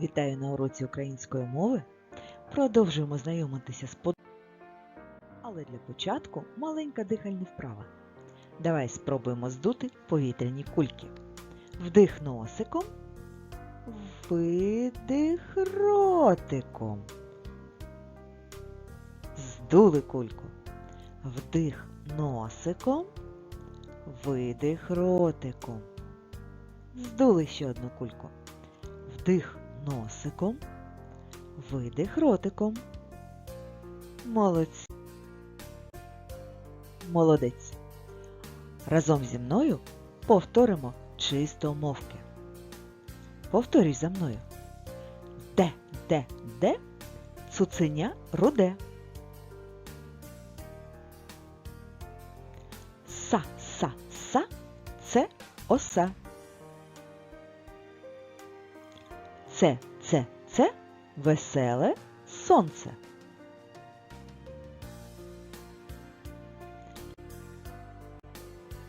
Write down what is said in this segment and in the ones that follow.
Вітаю на уроці української мови. Продовжуємо знайомитися з под... Але для початку маленька дихальна вправа. Давай спробуємо здути повітряні кульки. Вдих носиком, видих ротиком. Здули кульку. Вдих носиком, видих ротиком. Здули ще одну кульку. Вдих носиком, видих ротиком. Молодці. Молодець. Разом зі мною повторимо чисто мовки. Повторюй за мною. Де, де, де цуценя руде. Са, са, са це оса. Це, це, це веселе сонце.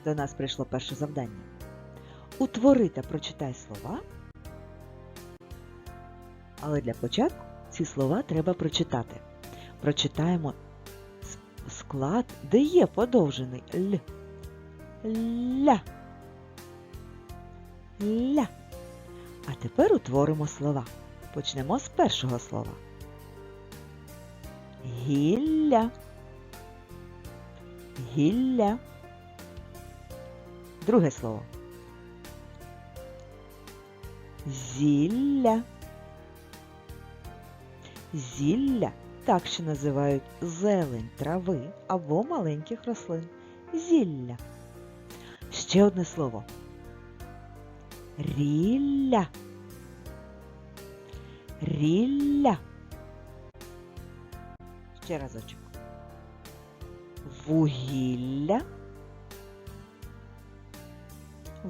До нас прийшло перше завдання. Утвори та прочитай слова. Але для початку ці слова треба прочитати. Прочитаємо склад, де є подовжений л. Ля. Ля. А тепер утворимо слова. Почнемо з першого слова. Гілля. Гілля. Друге слово. Зілля. Зілля так ще називають зелень трави або маленьких рослин. Зілля. Ще одне слово. Рілля. Рілля. Ще разочок. Вугілля.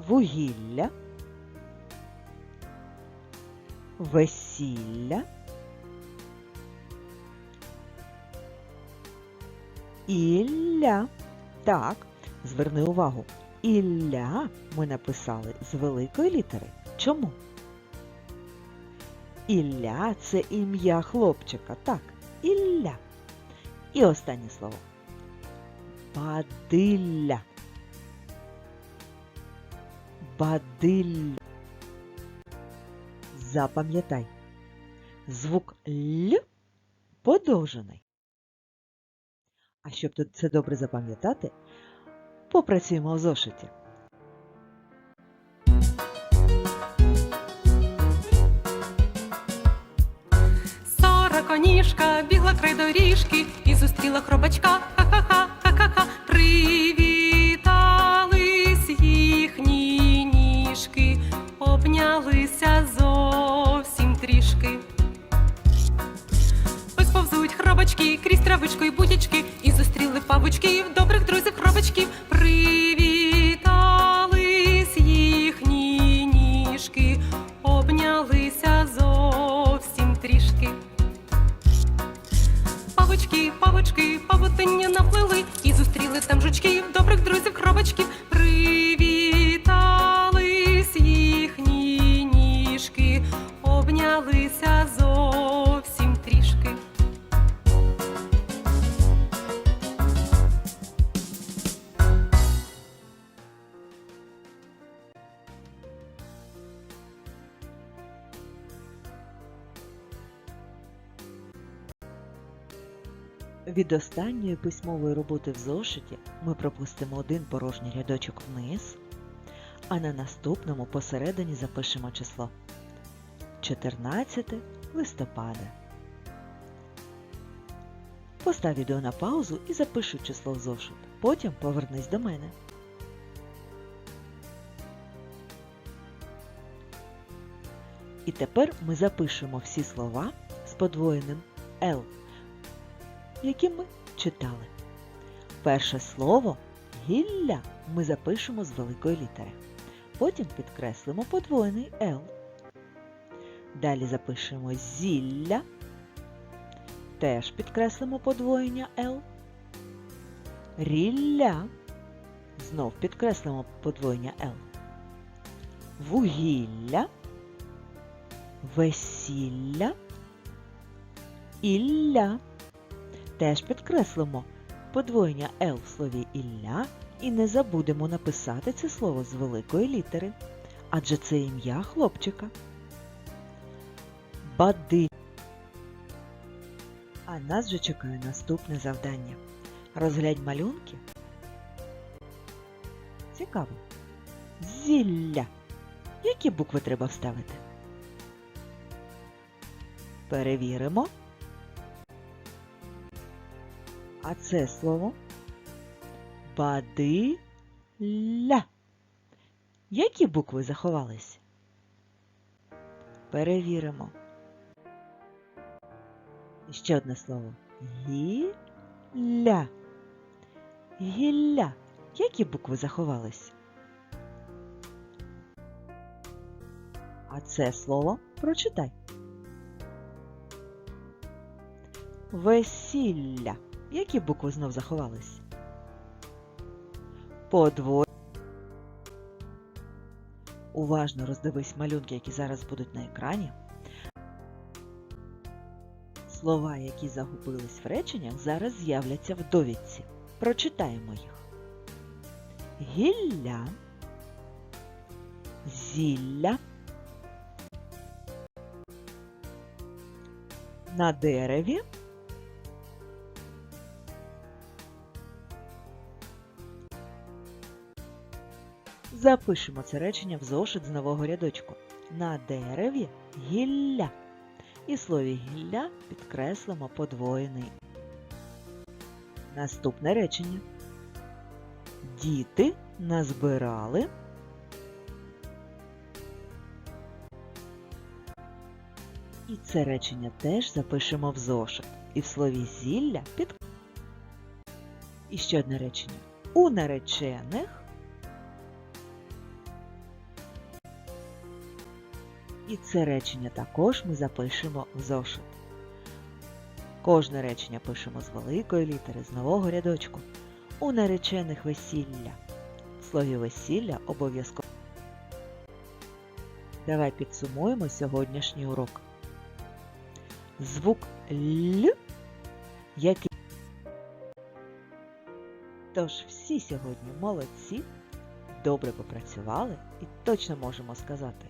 Вугілля. Весілля. Ілля. Так, зверни увагу. Ілля ми написали з великої літери. Чому? Ілля це ім'я хлопчика. Так, Ілля. І останнє слово. Бадилля. Бадилля. Запам'ятай. Звук Л подовжений. А щоб це добре запам'ятати, попрацюємо в зошиті. Сороконіжка бігла край доріжки і зустріла хробачка. Ха-ха-ха, ха-ха-ха. Привітались їхні ніжки, обнялися зовсім трішки. Ось повзуть хробачки крізь травичку і будячки, і зустріли павучків, добрих друзів Від останньої письмової роботи в зошиті ми пропустимо один порожній рядочок вниз, а на наступному посередині запишемо число 14 листопада. Постав відео на паузу і запиши число в зошит. Потім повернись до мене. І тепер ми запишемо всі слова з подвоєним L які ми читали. Перше слово гілля ми запишемо з великої літери. Потім підкреслимо подвоєний Л. Далі запишемо зілля. Теж підкреслимо подвоєння Л. Рілля. Знов підкреслимо подвоєння Л. Вугілля. весілля, ілля. Теж підкреслимо подвоєння Л в слові Ілля і не забудемо написати це слово з великої літери, адже це ім'я хлопчика. Бади. А нас вже чекає наступне завдання. Розглянь малюнки. Цікаво. Зілля. Які букви треба вставити? Перевіримо. А це слово бадиля. Які букви заховались? Перевіримо. І ще одне слово. Гілля. Гілля. Які букви заховались? А це слово прочитай. Весілля. Які букви знов заховались? Подвоє. Уважно роздивись малюнки, які зараз будуть на екрані. Слова, які загубились в реченнях, зараз з'являться в довідці. Прочитаємо їх. Гілля, зілля, на дереві, Запишемо це речення в зошит з нового рядочку. На дереві гілля. І слові гілля підкреслимо подвоєний. Наступне речення. Діти назбирали. І це речення теж запишемо в зошит. І в слові зілля під. І ще одне речення. У наречених І це речення також ми запишемо в зошит. Кожне речення пишемо з великої літери, з нового рядочку. У наречених весілля. В слові весілля обов'язково. Давай підсумуємо сьогоднішній урок. Звук Л, який. Тож всі сьогодні молодці, добре попрацювали і точно можемо сказати